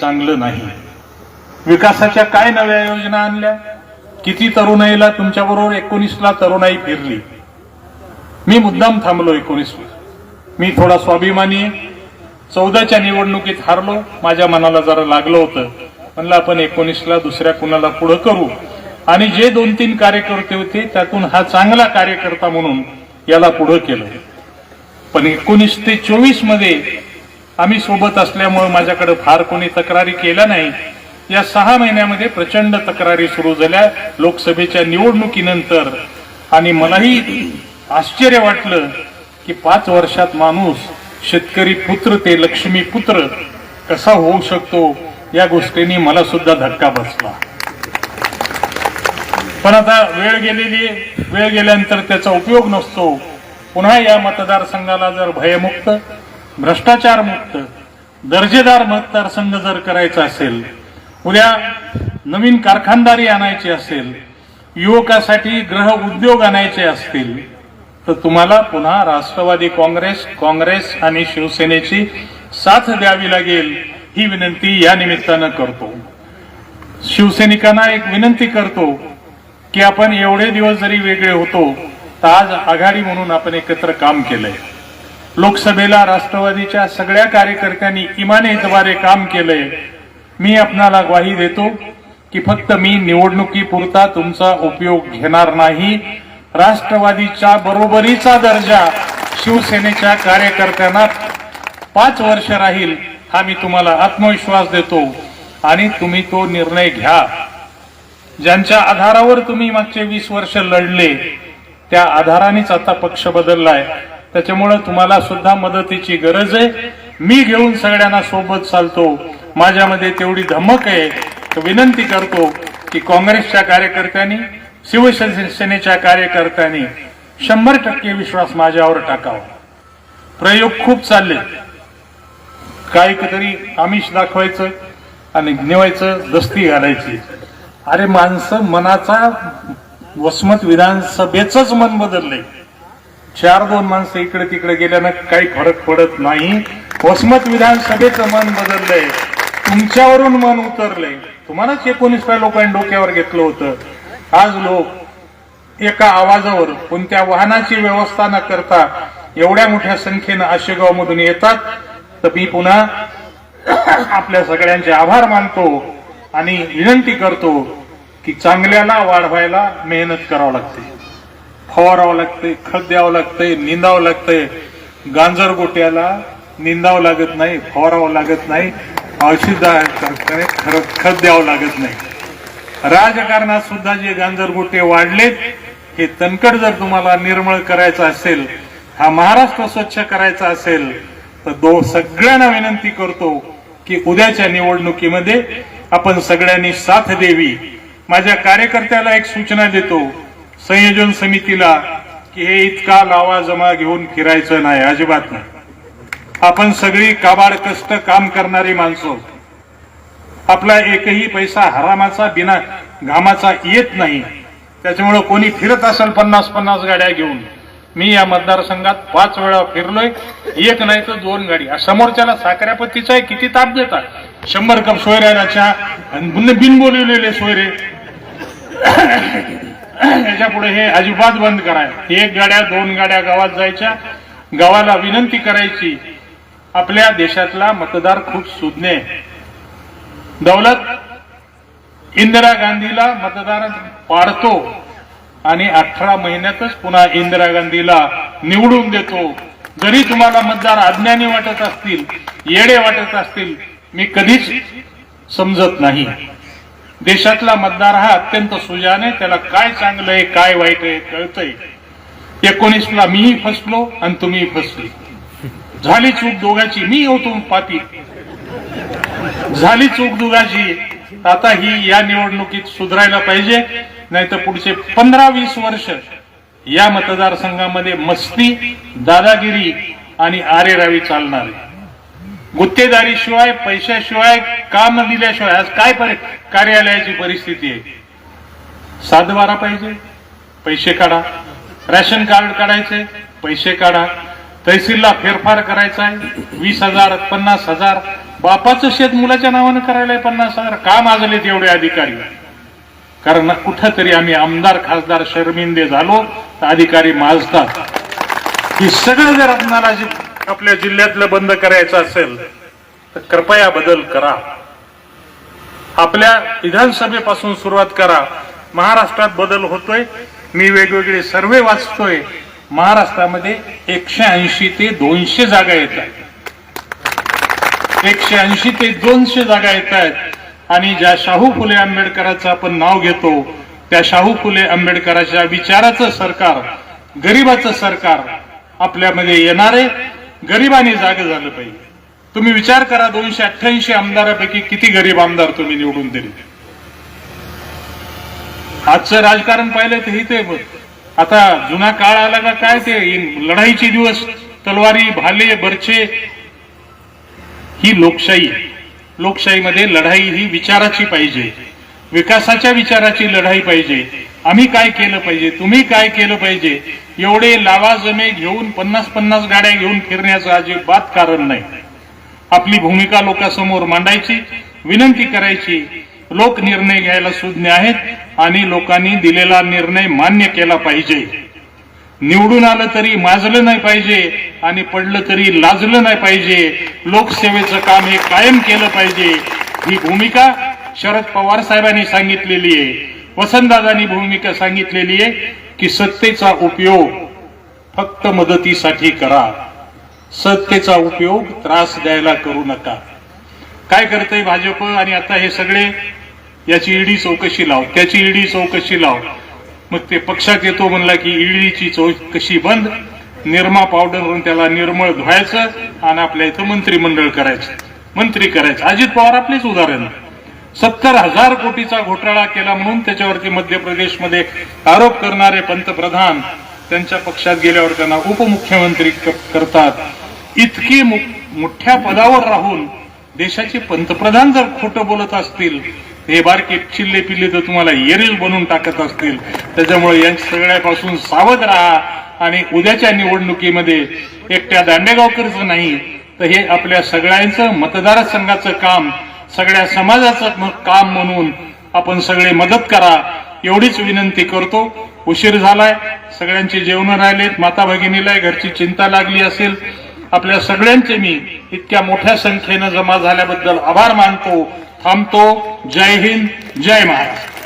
चांगलं नाही. विकासाच्या काय नव्या योजना आणल्या? किती तरुणाईला तुमच्याबरोबर एकोणीसला तरुणाई फिरली? मी मुद्दाम थांबलो एकोणीसला. मी थोडा स्वाभिमानी आहे चौदाच्या निवडणुकीत हारलो. माझ्या मनाला जरा लागलं होतं. म्हणलं आपण एकोणीसला दुसऱ्या कुणाला पुढं करू? आणि जे दोन तीन कार्यकर्ते होते त्यातून हा चांगला कार्यकर्ता म्हणून याला पुढं केलं. पण एकोणीस ते चोवीसमध्ये आम्ही सोबत असल्यामुळे माझ्याकडे फार कोणी तक्रारी केल्या नाही. या सहा महिन्यामध्ये प्रचंड तक्रारी सुरू झाल्या लोकसभेच्या निवडणुकीनंतर. आणि मलाही आश्चर्य वाटलं की पाच वर्षात माणूस शेतकरी पुत्र ते लक्ष्मी पुत्र कसा होऊ शकतो या गोष्टींनी मला सुद्धा धक्का बसला. पण आता वेळ गेलेली वेळ गेल्यानंतर त्याचा उपयोग नसतो. पुन्हा या मतदारसंघाला जर भयमुक्त भ्रष्टाचार मुक्त दर्जेदार मतदारसंघ जर करायचा असेल उद्या नवीन कारखानदारी आणायची असेल युवकासाठी ग्रह उद्योग आणायचे असतील तर तुम्हाला पुन्हा राष्ट्रवादी काँग्रेस काँग्रेस आणि शिवसेनेची साथ द्यावी लागेल ही विनंती या निमित्तानं करतो. शिवसैनिकांना एक विनंती करतो की आपण एवढे दिवस जरी वेगळे होतो तर आज आघाडी म्हणून आपण एकत्र काम केलंय. लोकसभेला राष्ट्रवादीच्या सगळ्या कार्यकर्त्यांनी इमानेद्वारे काम केलंय. मी आपणाला ग्वाही देतो की फक्त मी निवडणुकीपुरता तुमचा उपयोग घेणार नाही. राष्ट्रवादीच्या बरोबरीचा दर्जा शिवसेनेच्या कार्यकर्त्यांना पाच वर्ष राहील हा मी तुम्हाला आत्मविश्वास देतो आणि तुम्ही तो निर्णय घ्या. ज्यांच्या आधारावर तुम्ही मागचे वीस वर्ष लढले त्या आधारानेच आता पक्ष बदललाय. त्याच्यामुळं तुम्हाला सुद्धा मदतीची गरज आहे. मी घेऊन सगळ्यांना सोबत चालतो. माझ्यामध्ये तेवढी धमक आहे. विनंती करतो की काँग्रेसच्या कार्यकर्त्यांनी शिवसेनेच्या कार्यकर्त्यांनी शंभर टक्के विश्वास माझ्यावर टाकावा. प्रयोग खूप चालले. काही तरी आमिष दाखवायचं आणि निवायचं दस्ती घालायची. अरे माणसं मनाचा वसमत विधानसभेच मन बदललंय. चार दोन माणसं इकडे तिकडे गेल्यानं काही फरक पडत नाही. वसमत विधानसभेचं मन बदललंय. तुमच्यावरून मन उतरलंय. तुम्हालाच एकोणीस लोकांनी डोक्यावर घेतलं होतं. आज लोक एका आवाजावर कोणत्या वाहनाची व्यवस्था न करता एवढ्या मोठ्या संख्येनं आशेगाव मधून येतात. तर मी पुन्हा आपल्या सगळ्यांचे आभार मानतो आणि विनंती करतो की चांगल्याला वाढवायला मेहनत करावं लागते. फवारावं लागतंय खत द्यावं लागतंय निंदावं लागतंय गांजर गोट्याला निंदावं लागत नाही फवारावं लागत नाही. औषध खरं खत द्यावं लागत नाही. राजकारणात सुद्धा जे गांजर गोटे वाढलेत हे तनकट जर तुम्हाला निर्मळ करायचं असेल हा महाराष्ट्र स्वच्छ करायचा असेल तर दो सगळ्यांना विनंती करतो की उद्याच्या निवडणुकीमध्ये आपण सगळ्यांनी साथ द्यावी. माझ्या कार्यकर्त्याला एक सूचना देतो संयोजन समितीला की हे इतका लावा जमा घेऊन फिरायचं नाही अजिबात नाही. आपण सगळी काबाड कष्ट काम करणारी माणसं. आपला एकही पैसा हरामाचा बिना घामाचा येत नाही. त्याच्यामुळे कोणी फिरत असेल पन्नास पन्नास गाड्या घेऊन. मी या मतदारसंघात पाच वेळा फिरलोय एक नाही तर दोन गाडी. समोरच्याला साखऱ्यापत्तीचा आहे किती ताप देतात? शंभर कप सोयऱ्याच्या चहा आणि बिन सोयरे. याच्यापुढे हे अजिबात बंद करायला एक गाड्या दोन गाड्या गावात जायच्या. गावाला विनंती करायची. आपल्या देशातला मतदार खूप सुज्ञ दौलत इंदिरा गांधीला मतदार पाडतो आणि अठरा महिन्यातच पुन्हा इंदिरा गांधीला निवडून देतो. जरी तुम्हाला मतदार अज्ञानी वाटत असतील येडे वाटत असतील मी कधीच समजत नाही. देशातला मतदार हा अत्यंत सुजान आहे त्याला काय चांगलं आहे काय वाईट आहे कळतंय. एकोणीसला मीही फसलो आणि तुम्ही फसली. झाली चूक दोघाची मी होतो पाती. झाली चूक दोघाची आता ही या निवडणुकीत सुधारायला पाहिजे नाही तर पुढचे पंधरा वीस वर्ष या मतदारसंघामध्ये मस्ती दादागिरी आणि आरेरावी चालणार आहे. गुत्तेदारीशिवाय पैशाशिवाय काम दिल्याशिवाय आज काय कार्यालयाची परिस्थिती आहे? सातबारा पाहिजे पैसे काढा. रॅशन कार्ड काढायचे पैसे काढा. तहसीलला फेरफार करायचा आहे वीस हजार पन्नास हजार. बापाचं शेत मुलाच्या नावानं करायला आहे पन्नास हजार. का माजलेत एवढे अधिकारी? कारण कुठंतरी आम्ही आमदार खासदार शर्मिंदे झालो तर अधिकारी माजतात. हे सगळं जर आपणाला आपल्या जिल्ह्यातलं बंद करायचं असेल तर कृपया बदल करा. आपल्या विधानसभेपासून सुरुवात करा. महाराष्ट्रात बदल होतोय मी वेगवेगळे सर्वे वाचतोय. महाराष्ट्रामध्ये एकशे ऐंशी ते दोनशे जागा येत आहेत. एकशे ऐंशी ते दोनशे जागा येत आहेत. आणि ज्या शाहू फुले आंबेडकरांचं आपण नाव घेतो त्या शाहू फुले आंबेडकरांच्या विचाराचं सरकार गरीबाचं सरकार आपल्यामध्ये येणारे गरिबाने जाग झालं पाहिजे. तुम्ही विचार करा दोनशे अठ्ठ्याऐंशी आमदारापैकी किती गरीब आमदार तुम्ही निवडून दिले. आजचं राजकारण पाहिलं तर हे ते आता जुना काळ आला का काय ते? लढाईचे दिवस तलवारी भाले बरचे ही लोकशाही. आहे. लोकशाहीमध्ये लढाई ही विचाराची पाहिजे. विकासाच्या विचाराची लढाई पाहिजे. आम्ही काय केलं पाहिजे? तुम्ही काय केलं पाहिजे? एवढे लावाजमे घेऊन पन्नास पन्नास गाड्या घेऊन फिरण्याचं अजिबात कारण नाही. आपली भूमिका लोकांसमोर मांडायची विनंती करायची लोक निर्णय घ्यायला सुज्ञ आहेत आणि लोकांनी दिलेला निर्णय मान्य केला पाहिजे. निवडून आलं तरी माजलं नाही पाहिजे आणि पडलं तरी लाजलं नाही पाहिजे. लोकसेवेचं काम हे कायम केलं पाहिजे. ही भूमिका शरद पवार साहेबांनी सांगितलेली आहे. वसंतदादांनी भूमिका सांगितलेली आहे. की सत्तेचा उपयोग फक्त मदतीसाठी करा. सत्तेचा उपयोग त्रास द्यायला करू नका. काय करतंय भाजप आणि आता हे सगळे? याची ईडी चौकशी लाव. त्याची ईडी चौकशी लाव. मग ते पक्षात येतो म्हणला की ईडीची चौकशी बंद. निरमा पावडरवरून त्याला निर्मळ धुवायचं आणि आपल्या इथं मंत्रिमंडळ करायचं. मंत्री करायचं. अजित पवार आपलेच उदाहरण. सत्तर हजार कोटीचा घोटाळा केला म्हणून त्याच्यावरती मध्य प्रदेशमध्ये आरोप करणारे पंतप्रधान त्यांच्या पक्षात गेल्यावर त्यांना उपमुख्यमंत्री करतात. इतकी मोठ्या पदावर राहून देशाचे पंतप्रधान जर खोटं बोलत असतील हे बारके चिल्ले पिल्ले तर तुम्हाला येरील बनवून टाकत असतील. त्याच्यामुळे या सगळ्यापासून सावध राहा आणि उद्याच्या निवडणुकीमध्ये एकट्या दांडेगावकरचं नाही तर हे आपल्या सगळ्यांचं मतदारसंघाचं काम सगळ्या समाजाचं काम म्हणून आपण सगळे मदत करा एवढीच विनंती करतो. उशीर झालाय सगळ्यांचे जेवण राहिलेत माता भगिनीला घरची चिंता लागली असेल. आपल्या सगळ्यांचे मी इतक्या मोठ्या संख्येनं जमा झाल्याबद्दल आभार मानतो. थांबतो. जय हिंद जय महाराष्ट्र.